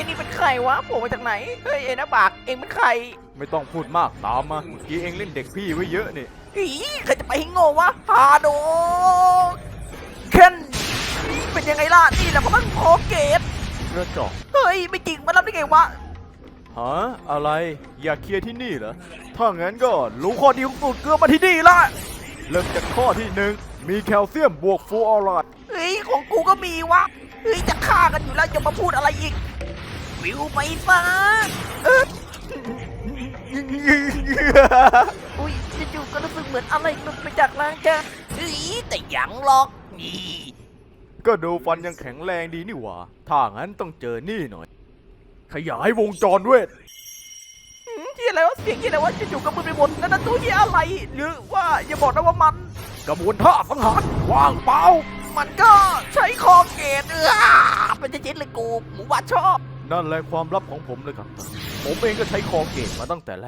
อ้นี่เป็นใครวะโผล่มาจากไหน เฮ้ยเอ็นะบากเอ็งเป็นใครไม่ต้องพูดมากตามมาเมื่อกี้เองเล่นเด็กพี่ไว้เยอะนี่อีใครจะไปให้โง่วะฮาโดเคนเป็นยังไงล่ะนี่แหละพลังโคเกตกระจอกเฮ้ยไม่จริงมารับได้ไงวะฮะอะไรอยากเคลียร์ที่นี่เหรอถ้างั้นก็รู้ข้อดีของสูตรเกลือมาที่นี่ละเริ่มจากข้อที่หนึ่งมีแคลเซียมบวกฟลูออไรด์เฮ้ยของกูก็มีวะ เฮ้ยจะฆ่ากันอยู่แล้วจะมาพูดอะไรอีก วิวไปซะเอ้ยอุ้ยจู่ๆก็รู้สึกเหมือนอะไรหลุดไปจากร่างแกเฮ้ยแต่ยังหรอกนี่ก็ดูฟันยังแข็งแรงดีนี่หว่า ถ้างั้นต้องเจอนี่หน่อย ขยายวงจรเวทหืมที่อะไรวะเสียงที่อะไรวะจู่ๆก็มึนไปหมดนั่นนะตัวที่อะไร หรือว่าอย่าบอกนะว่ามัน กระบวนท่าสังหารว่างเปล่า มันก็ใช้คอเกตเออเป็นจิ้นเลยกูหมูบาดชอบ นั่นแหละความลับของผมเลยครับ ผมเองก็ใช้คอเกตมาตั้งแต่แรก